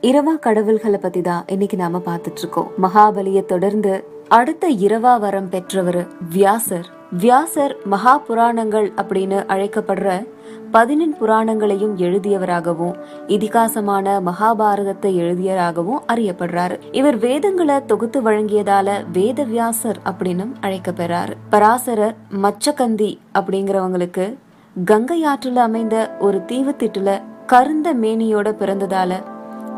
இரவா கடவுள்களை பத்தி தான் இன்னைக்கு நாம பார்த்துட்டு இருக்கோம். மகாபலியை தொடர்ந்து அடுத்த இரவா வரம் பெற்றவர் வியாசர். வியாசர் மகா புராணங்கள் அப்படின்னு அழைக்கப்படுற பதினெண் புராணங்களையும் எழுதியவராகவும் இதிகாசமான மகாபாரதத்தை எழுதியவராகவும் அறியப்படுறாரு. இவர் வேதங்களை தொகுத்து வழங்கியதால வேத வியாசர் அப்படின்னும் அழைக்கப்பெறாரு. பராசரர் மச்சகந்தி அப்படிங்கிறவங்களுக்கு கங்கை ஆற்றுல அமைந்த ஒரு தீவுத்திட்டுல கருந்த மேனியோட பிறந்ததால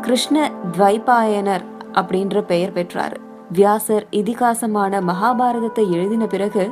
கிருஷ்ண துவைபாயனர் அப்படின்ற பெயர் பெற்றார். வியாசர் இதிகாசமான மகாபாரதத்தை எழுதின பிறகு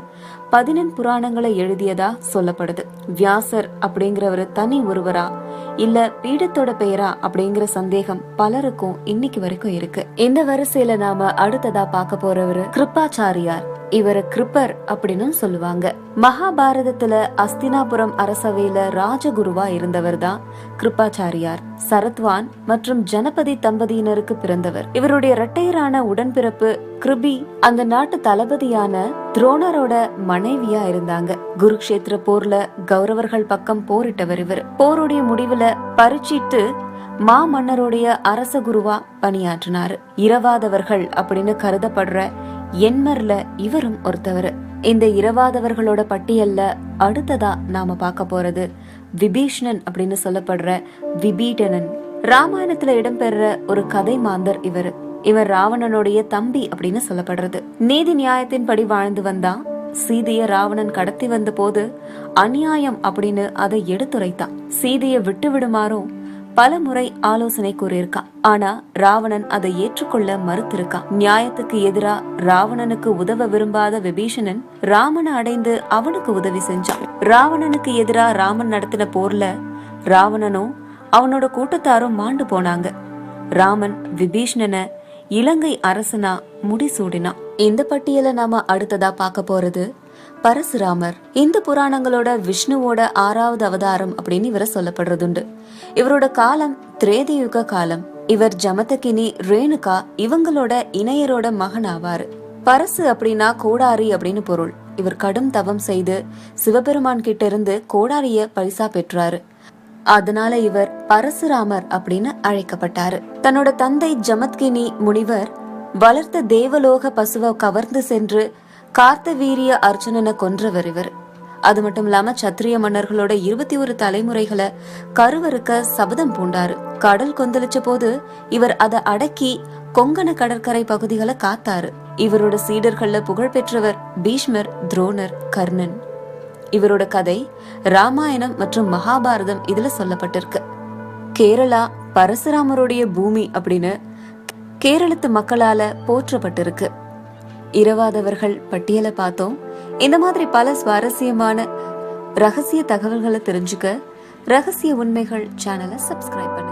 பதினெண் புராணங்களை எழுதியதா சொல்லப்படுது. வியாசர் அப்படிங்கிறவர் தனி ஒருவரா இல்ல பீடத்தோட பெயரா அப்படிங்கிற சந்தேகம் பலருக்கும் இன்னைக்கு வரைக்கும் இருக்கு. இந்த வரிசையில நாம அடுத்ததா பார்க்க போறவரு கிருப்பாச்சாரியார். இவரை கிருப்பர் அப்படின்னு சொல்லுவாங்க. மகாபாரதத்துல அஸ்தினாபுரம் அரசவையில ராஜகுருவா இருந்தவர் தான் கிருப்பாச்சாரியார். சரத்வான் மற்றும் ஜனபதி தம்பதியினருக்கு பிறந்தவர். இவருடைய இரட்டையரான உடன்பிறப்பு கிருபி அந்த நாட்டு தளபதியான துரோணரோட மனைவியா இருந்தாங்க. குருக்ஷேத்திர போர்ல கௌரவர்கள் பக்கம் போரிட்டவர் இவர். போருடைய முடிவுல பரிச்சிட்டு மா மன்னருடைய அரச குருவா பணியாற்றினாரு. இரவாதவர்கள் அப்படின்னு கருதப்படுற என்மர்ல இவரும் ஒருத்தவர். இந்த இரவாதவர்களோட பட்டியல்ல அடுத்ததா நாம பார்க்க போறது விபீஷ்ணன் அப்படின்னு சொல்லப்படுற விபீடனன். ராமாயணத்துல இடம்பெற ஒரு கதை மாந்தர் இவர். இவர் ராவணனுடைய தம்பி அப்படின்னு சொல்லப்படுறது. நீதி நியாயத்தின்படி வாழ்ந்து வந்தான் சீதைய ராவணன் கடத்தி வந்த போது அநியாயம் அப்படின்னு அதை எடுத்துரைத்தான். சீதைய விட்டு விடுமாறும் பல முறை ஆலோசனை கூறியிருக்கான். ஆனா ராவணன் அதை ஏற்றுக்கொள்ள மறுத்திருக்கான். நியாயத்துக்கு எதிரா ராவணனுக்கு உதவ விரும்பாத விபீஷணன் ராமனை அடைந்து அவனுக்கு உதவி செஞ்சான். ராவணனுக்கு எதிரா ராமன் நடத்தின போர்ல ராவணனும் அவனோட கூட்டத்தாரும் மாண்டு போனாங்க. ராமன் விபீஷ்ணனை இலங்கை அரசனா முடிசூடினா. இந்த பட்டியலை நாம அடுத்ததா பார்க்க போறது பரசுராமர். இந்து புராணங்களோட விஷ்ணுவோட ஆறாவது அவதாரம் அப்படின்னு இவரை சொல்லப்படுறதுண்டு. இவரோட காலம் திரேதயுக காலம். இவர் ஜமதகினி ரேணுகா இவங்களோட இணையரோட மகன் ஆவாரு பரசு அப்படின்னா கோடாரி அப்படின்னு பொருள். இவர் கடும் தவம் செய்து சிவபெருமான் கிட்ட இருந்து கோடாரிய பரிசா பெற்றாரு. அதனால இவர் பரசுராமர் அப்படின்னு அழைக்கப்பட்டாரு. தன்னோட தந்தை ஜமத்கினி முனிவர் வளர்த்த தேவலோக பசுவை கவர்ந்து சென்று கார்த்த வீரிய அர்ஜுனனை கொன்றவர் இவர். அது மட்டும் இல்லாம சத்திரிய மன்னர்களோட இருபத்தி ஒரு தலைமுறைகளை கருவறுக்க சபதம் பூண்டாரு. கடல் கொந்தளிச்ச போது இவர் அதை அடக்கி கொங்கண கடற்கரை பகுதிகளை காத்தாரு. இவரோட சீடர்கள்ல புகழ்பெற்றவர் பீஷ்மர் துரோணர் கர்ணன். இவரோட கதை ராமாயணம் மற்றும் மகாபாரதம் இதுல சொல்லப்பட்டிருக்கு. கேரளா பரசுராமருடைய பூமி அப்படின்னு கேரளத்து மக்களால போற்றப்பட்டிருக்கு. இரவாதவர்கள் பட்டியலை பார்த்தோம். இந்த மாதிரி பல சுவாரஸ்யமான ரகசிய தகவல்களை தெரிஞ்சுக்க ரகசிய உண்மைகள் சேனலை சப்ஸ்கிரைப் பண்ணு